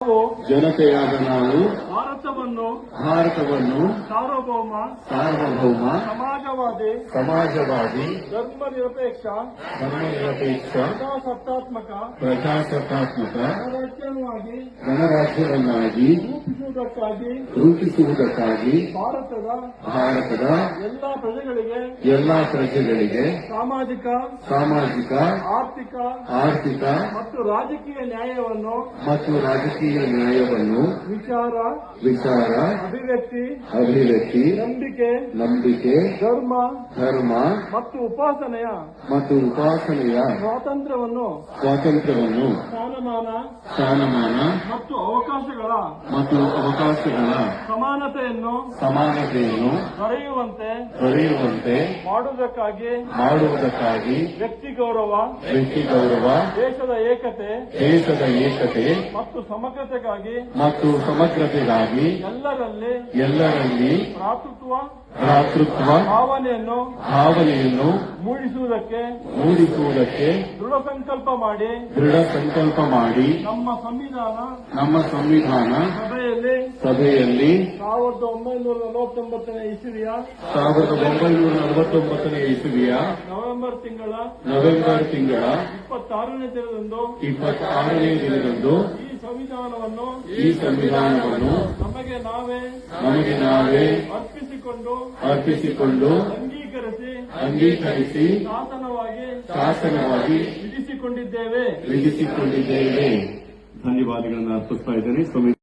ನಾವು ಜನತೆಯಾದ ನಾವು ಭಾರತವನ್ನು ಭಾರತವನ್ನು ಸಾರ್ವಭೌಮ ಸಾರ್ವಭೌಮ ಸಮಾಜವಾದಿ ಸಮಾಜವಾದಿ ಧರ್ಮ ನಿರಪೇಕ್ಷ ಧರ್ಮನಿರಪೇಕ್ಷ ಪ್ರಜಾಸತ್ತಾತ್ಮಕ ಪ್ರಜಾಸತ್ತಾತ್ಮಕ ಗಣರಾಜ್ಯವನ್ನಾಗಿ ಗಣರಾಜ್ಯವನ್ನಾಗಿ ರೂಪಿಸುವುದಕ್ಕಾಗಿ ರೂಪಿಸುವುದಕ್ಕಾಗಿ ಭಾರತದ ಭಾರತದ ಎಲ್ಲಾ ಪ್ರಜೆಗಳಿಗೆ ಎಲ್ಲಾ ಪ್ರಜೆಗಳಿಗೆ ಸಾಮಾಜಿಕ ಸಾಮಾಜಿಕ ಆರ್ಥಿಕ ಆರ್ಥಿಕ ಮತ್ತು ರಾಜಕೀಯ ನ್ಯಾಯವನ್ನು ಮತ್ತು ರಾಜಕೀಯ ನ್ಯಾಯವನ್ನು ವಿಚಾರ ವಿಚಾರ ಅಭಿವ್ಯಕ್ತಿ ಅಭಿವ್ಯಕ್ತಿ ನಂಬಿಕೆ ನಂಬಿಕೆ ಧರ್ಮ ಧರ್ಮ ಮತ್ತು ಉಪಾಸನೆಯ ಮತ್ತು ಉಪಾಸನೆಯ ಸ್ವಾತಂತ್ರ್ಯವನ್ನು ಸ್ವಾತಂತ್ರ್ಯವನ್ನು ಸ್ಥಾನಮಾನ ಸ್ಥಾನಮಾನ ಮತ್ತು ಅವಕಾಶಗಳ ಮತ್ತು ಅವಕಾಶಗಳ ಸಮಾನತೆಯನ್ನು ಸಮಾನತೆಯನ್ನು ದೊರೆಯುವಂತೆ ದೊರೆಯುವಂತೆ ಮಾಡುವುದಕ್ಕಾಗಿ ಮಾಡುವುದಕ್ಕಾಗಿ ವ್ಯಕ್ತಿ ಗೌರವ ವ್ಯಕ್ತಿ ಗೌರವ ಏಕತೆ ದೇಶದ ಏಕತೆ ಮತ್ತು ಸಮಗ್ರತೆಗಾಗಿ ಮತ್ತು ಸಮಗ್ರತೆಗಾಗಿ ಎಲ್ಲರಲ್ಲಿ ಎಲ್ಲರಲ್ಲಿ ಭ್ರಾತೃತ್ವ ಭ್ರಾತೃತ್ವ ಭಾವನೆಯನ್ನು ಭಾವನೆಯನ್ನು ಮೂಡಿಸುವುದಕ್ಕೆ ಮೂಡಿಸುವುದಕ್ಕೆ ದೃಢ ಸಂಕಲ್ಪ ಮಾಡಿ ದೃಢ ಸಂಕಲ್ಪ ಮಾಡಿ ನಮ್ಮ ಸಂವಿಧಾನ ನಮ್ಮ ಸಂವಿಧಾನ ಸಭೆಯಲ್ಲಿ ಸಭೆಯಲ್ಲಿ ಸಾವಿರದ ಒಂಬೈನೂರ ನಲವತ್ತೊಂಬತ್ತನೇ ಇಸವಿಯ ಸಾವಿರದ ಒಂಬೈನೂರ ನಲವತ್ತೊಂಬತ್ತನೇ ಇಸುವಿಯ ನವೆಂಬರ್ ತಿಂಗಳ ನವೆಂಬರ್ ತಿಂಗಳ ಇಪ್ಪತ್ತಾರನೇ ದಿನದಂದು ಇಪ್ಪತ್ತಾರನೇ ದಿನದಂದು ಈ ಸಂವಿಧಾನವನ್ನು ಈ ಸಂವಿಧಾನವನ್ನು ನಮಗೆ ನಾವೇ ನಮಗೆ ನಾವೇ ಅರ್ಪಿಸಿಕೊಂಡು ಅರ್ಪಿಸಿಕೊಂಡು ಅಂಗೀಕರಿಸಿ ಅಂಗೀಕರಿಸಿ ಶಾಸನವಾಗಿ ಶಾಸನವಾಗಿ ವಿಧಿಸಿಕೊಂಡಿದ್ದೇವೆ ವಿಧಿಸಿಕೊಂಡಿದ್ದೇವೆ ಧನ್ಯವಾದಗಳನ್ನು ಅರ್ಪಿಸ್ತಾ ಇದ್ದೇನೆ. ಸ್ವಾಮಿ